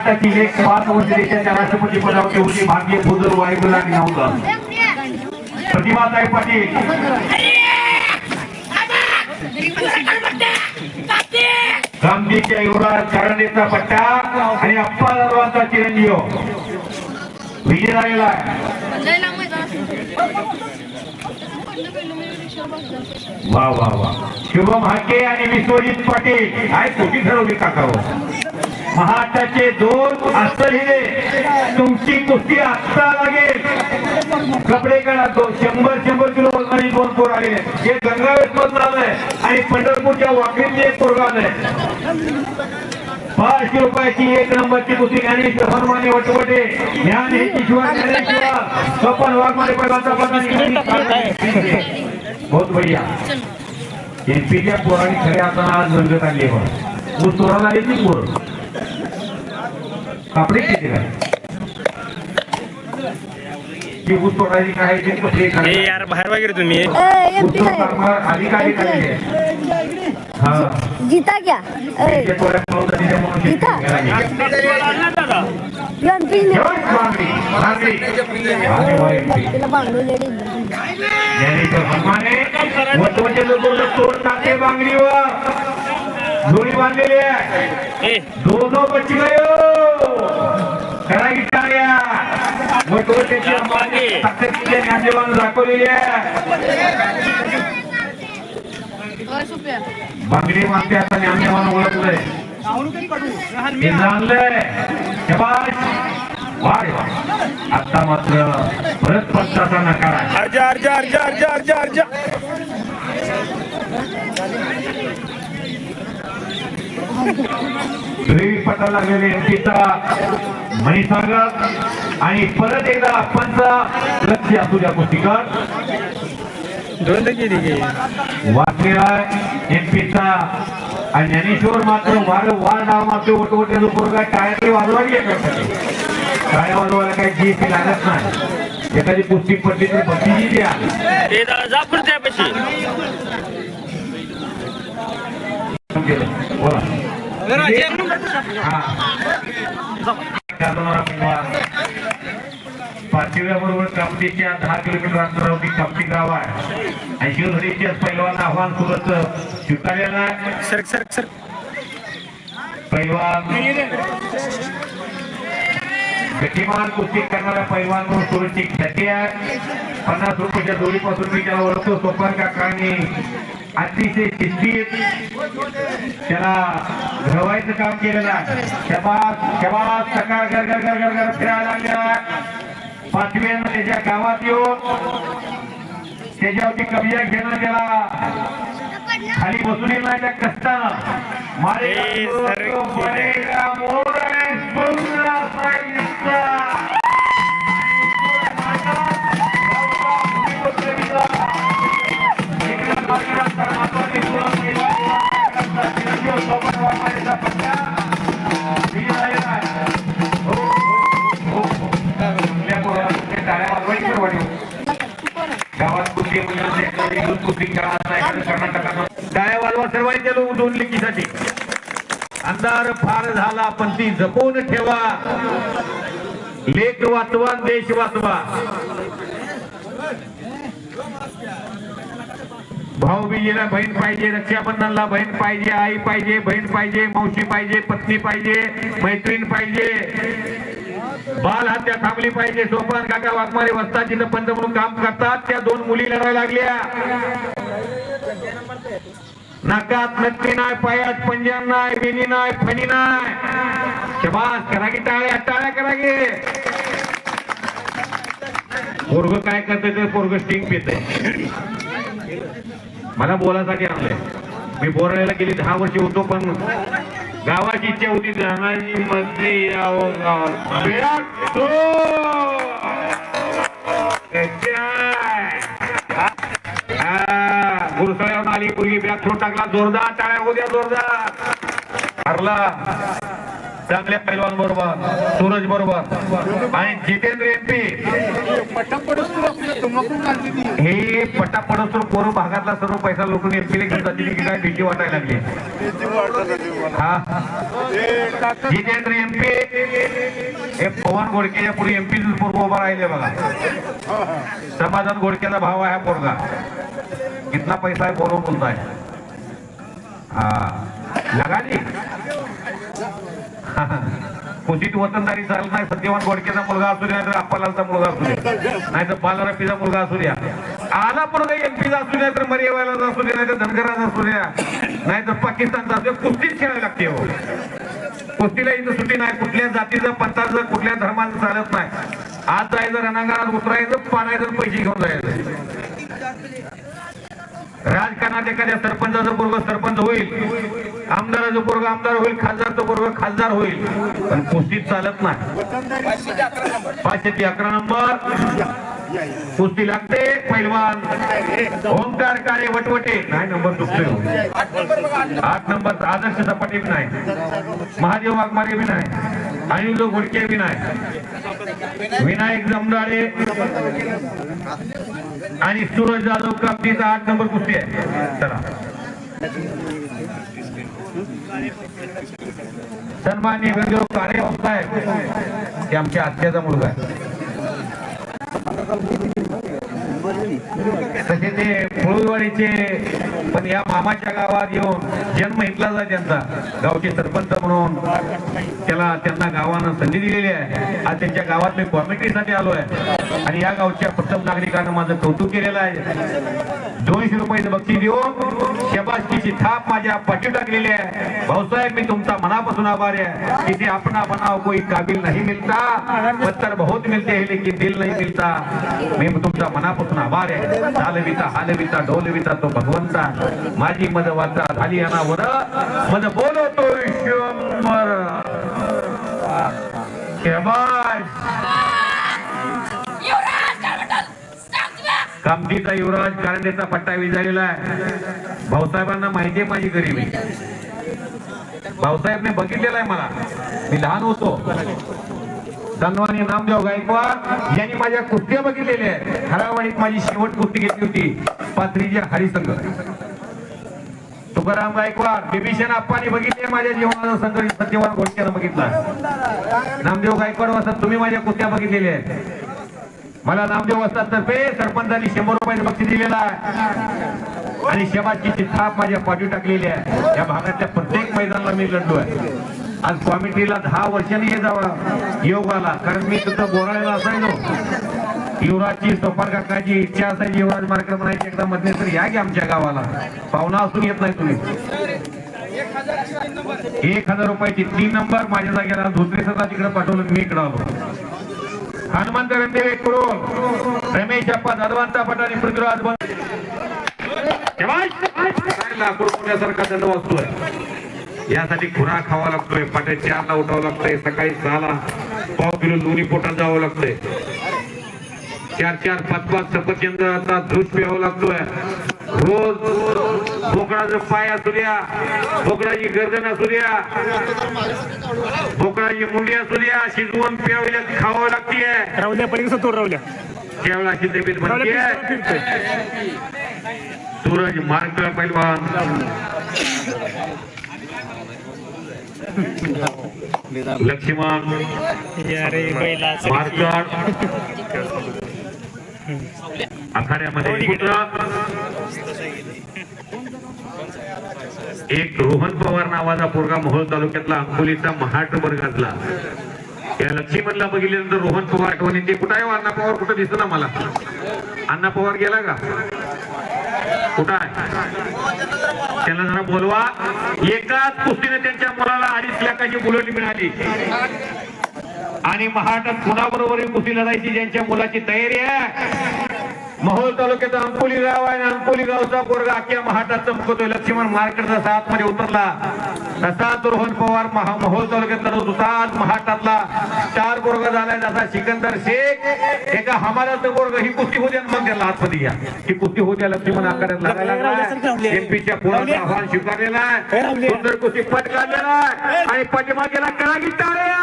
महाराष्ट्रातील एक पाच वर्ष देशाच्या राष्ट्रपती पदावर होती भाग्य भूदर वायुदलाने नव्हतं प्रतिभाताई पाटील. गांधीच्या युवराज करंडेचा पट्टा आणि अप्पा दरवाचा चिरंजीव. विजय झालेला आहे वा वा वा. शुभम हाके आणि विश्वजित पाटील. आहे कोटी ठरवली काका हो? महाराष्ट्राचे दोन अस्तर हिरे तुमची कुस्ती आत्ता लागेल कपडे काढा दोन शंभर शंभर किलो वजनाची दोन पोर आले. हे गंगावेश मधून आलंय आणि पंढरपूरच्या वाकडीतले एक पोरगा आलंय. पाचशे रुपयाची एक नंबरची कुस्ती ज्ञानेश्वर हनुमाने वटवटे. ज्ञान हे किशोर ज्ञानेश्वर. स्वपन वाघमारे पहिल्यांदा बहुत बढ़िया. एमपीच्या पोरांनी खऱ्या हाताने आज रंगत आली आहे बघ. ऊस तोडा झाली ती पोर. कापडे किती काय ऊस तोडायची काय ते ए काय यार बाहेर वगैरे तुम्ही. तोड कामगार अधिकारी काय आहे? हा. जीता क्या ए, ते पोऱ्या पळवतात त्याच्यामुळे ते इथं? घराला गेले. एमपी. तिला वटवटे लोक तोड टाके बांगडीवर. दोरी बांधलेली आहे. ए. दोनों बच ज्ञानदेवानं दाखवलेली आहे. बांगडी मागते आता ज्ञानदेवानं ओळखलंय. हे जाणलंय. आता मात्र परत पंचाचा नकार आहे. अर्जा अर्जा अर्जा अर्जा अर्जा अर्जा. ग्रेव्ही पटा लागलेले एमपीचा मणिसागर आणि परत एकदा आपणचा लक्ष असू द्या कुस्तीकर दोन तर किती घे वाचलेला एमपीचा. आणि ज्ञानेश्वर मात्र वार वार डाव मारतो वटवटे पोरगा टाळ्यातले वाजवायला येतात टाळ्या वाजवायला काही जी लागत नाही. एखादी कुस्ती पडली तर बत्तीची द्या. बोला. पाचव्या बरोबर दहा किलोमीटर अंतरावरती कापडी गाव आहे. आणि शिवधरीच्या पैलवान आव्हान सुरत स्वीकारलेलं आहे. Sir sir sir. पैलवान गतिमान कुस्ती करणारा पैलवान म्हणून सुरतची ख्याती आहे. पन्नास रुपयाच्या दोरीपासून मी त्याला ओळखतो. सोपान काकांनी अतिशय शिस्तीत त्याला घडवायचं काम केलेलं आहे. शबास शबास सकाळ घर घर घर घर घर फिरायला लागलेला पाचव्यानं त्याच्या गावात येऊन त्याच्यावरती कब्जा घेणं त्याला खाली बसून येण्याच्या कष्टानं. मारे मोर कुस्ती कर्नाटकात टाळ्या वाजवा सर्वांनी गेलो दोन लिखीसाठी. अंधार फार झाला पण ती जपून ठेवा. लेख वाचवा देश वाचवा. भाऊ बीजेला बहीण पाहिजे रक्षाबंधनला बहीण पाहिजे आई पाहिजे बहीण पाहिजे मावशी पाहिजे पत्नी पाहिजे मैत्रीण पाहिजे. बाल हत्या थांबली पाहिजे. सोपान काका वाघमारे वस्ता जिथं पंत म्हणून काम करतात. त्या दोन मुली लढायला लागल्या. नाकात नक्की नाही पायात पंजाब नाही विनी नाही फणी नाही. शबास करा की टाळ्या टाळ्या करा गे पोरग काय करते ते पोरग स्टिंग पिते मला बोलासाठी आणलंय. मी बोरायला गेली दहा वर्ष होतो पण गावाची चौथी होती धनाजी मध्ये यावं गावात. विराट आली पूर्वी बॅग थ्रो टाकला. जोरदार टाळ्या होत्या जोरदार. हरला. चांगल्या पैलवान बरोबर सूरज बरोबर. आणि जितेंद्र एमपी हे पटापडस्तोर पोरं भागातला सर्व पैसा लुटून एमपीला घेऊन जातील की काय भीती वाटायला लागली? हा? जितेंद्र एमपी हे पवन घोडकेच्या पुढे एमपी पूर्व उभा राहिले बघा. समाधान घोडकेचा भाव आहे हा पोरगा. कितना पैसा आहे बोलून बोलताय. हा. लगाली? क्वचित वतनदारी चालत नाही सत्यवान गोडकेचा मुलगा असू द्या तर अप्पालालचा मुलगा असू द्या. नाही तर बालरपीचा मुलगा असू द्या. आला पण एमपीचा असू द्या तर मरियावाला असू द्या नाही तर धनगराचा असू द्या नाही तर पाकिस्तानचा असू द्या कुस्तीच खेळायला लागते हो. कुस्तीला इथं सुट्टी नाही कुठल्या जातीचं पंथाचं कुठल्या धर्माचं चालत नाही. आज जायचं रणांगणात उतरायचं पाडायचं पैसे घेऊन जायचं. राजकारणात एखाद्या सरपंचाचं पोरग सरपंच होईल. आमदाराचा पोरग आमदार होईल खासदारचा पोरग खासदार होईल. पण कुस्तीत चालत नाही. पाचशे ती अकरा नंबर. कुस्ती लागते पैलवान. ओंकार काळे वटवटे. नाही नंबर चुकतोय आठ नंबर आदर्श सपाटी बी नाही. महादेव वाघमारे बी नाही. अनिल घोडके बी नाही. विनायक जमदाडे. आणि सूरज जाधव कापडीचा आठ नंबर कुस्ती आहे. चला. सन्मान्य गंगेव काळे आहे हे आमच्या आत्याचा मुलगा आहे. तसे ते फुळवाडीचे पण या मामाच्या गावात येऊन जन्म घेतला जा त्यांचा. गावचे सरपंच म्हणून त्याला त्यांना गावानं संधी दिलेली आहे. आज त्यांच्या गावात मी कॉमिटीसाठी आलो आहे आणि या गावच्या प्रथम नागरिकांना माझं कौतुक केलेलं आहे. दोनशे रुपयाचं बक्षीस देऊन शबासकीची थाप माझ्या पाठी टाकलेली आहे. भाऊसाहेब मी तुमचा मनापासून आभारी आहे. किसी अपना बनाव कोई काबिल नहीं मिलता पत्थर बहुत मिलते हैं लेकिन दिल नहीं मिलता मी तुमचा मनापासून आभार आहे. चालविता हालविता ढोलविता तो भगवंता. माझी मद वाचा झाली अनावर. मद बोलवतो शंभर शाबास कामठीचा युवराज? कारंडेचा पट्टा विजारलेला आहे. भाऊसाहेबांना माहिती आहे माझी गरिबी. भाऊसाहेबने बघितलेला आहे मला. मी लहान होतो. सन्मानी नामदेव गायकवाड यांनी माझ्या कुस्त्या बघितलेल्या आहेत. खरावाडीत माझी शेवट कुस्ती घेतली होती. पाथरीच्या हरिसंघ. तुकाराम गायकवाड बिभीषण आप्पाने बघितले माझ्या जीवनाचा संघर्ष सत्यवान घोटक्यानं बघितला. नामदेव गायकवाड वाजता तुम्ही माझ्या कुस्त्या बघितलेल्या आहेत. मला नामदेव तर्फे सरपंचांनी शंभर रुपयाचं बक्षीस दिलेलं आहे. आणि शबासकीची थाप माझ्या पाठी टाकलेली आहे. या भागातल्या प्रत्येक मैदानाला मी लढलो आहे. आज कॉमिटीला दहा वर्षांनी हे जावं योग आला. कारण मी तिथं बोराळ्याला असायचो. युवराजची सोपार काकाची इच्छा असायची युवराज मार्केट म्हणायची एकदा मध्ये तर या की आमच्या गावाला? पाहुणा असून येत नाही तुम्ही. एक हजार रुपयाची तीन नंबर माझ्या जागेला दुसरे सदा तिकडे पाठवलं मी इकडे आलो. हनुमंत रणदेवे कुरोल रमेश अप्पा जाधवांचा पट आणि पृथ्वीराज लाकूड पुण्यासारखा दंड वाचतोय यासाठी खुरा खावा लागतोय पाट्या चारला उठावं लागतंय सकाळी सहाला पाव किलो दोन्ही पोटात जावं लागतंय. चार चार पाच पाच सफरचंदाचा दूध प्यावं लागतोय. रोज बोकडाचं पाय असू द्या बोकडाची गर्दन असू द्या बोकडाची मुंडी असू द्या शिजवून प्यावल्या खावं लागतीये. रावल्या पलीकडे तो रावल्या त्यावेळेला अशी तब्येत बनते सूरज मार्क पैलवान. लक्ष्मण मार्कड आखाड्यामध्ये एक रोहन पवार नावाचा पोरगा मोहोळ तालुक्यातला अंकोलीचा महाट वर्गातला. या लक्ष्मणला बघितल्यानंतर रोहन पवार आठवण येते कुठं आहे हो? अण्णा पवार कुठं दिसत ना मला? अण्णा पवार गेला का? कुठं आहे? त्याला जरा बोलवा. एकाच कुस्तीने त्यांच्या मुलाला अडीच लाखाची बुलेट मिळाली. आणि महाटात कुणाबरोबर कुस्ती लढायची ज्यांच्या मुलाची तयारी आहे. मोहोळ तालुक्याचा अंकोली गाव आहे आणि अंकोली गावचा पोरगा अख्ख्या महाटात चमकतोय. लक्ष्मण मार्केटचा सात मध्ये उतरला. तसाच रोहन पवार महा मोहोळ तालुक्यातला जो तसाच महाटातला चार पोरगा झालाय. जसा सिकंदर शेख एका हमालाचं पोरग. ही कुस्ती आणि मग त्याला आतमध्ये घ्या ही कुस्ती होऊ द्या लक्ष्मण आकारात लागायला एमपीच्या पोराचं आव्हान स्वीकारलेलं आहे. सुंदर कुस्ती पट काढलेला आहे आणि पाठीमागेला करा टाळ्या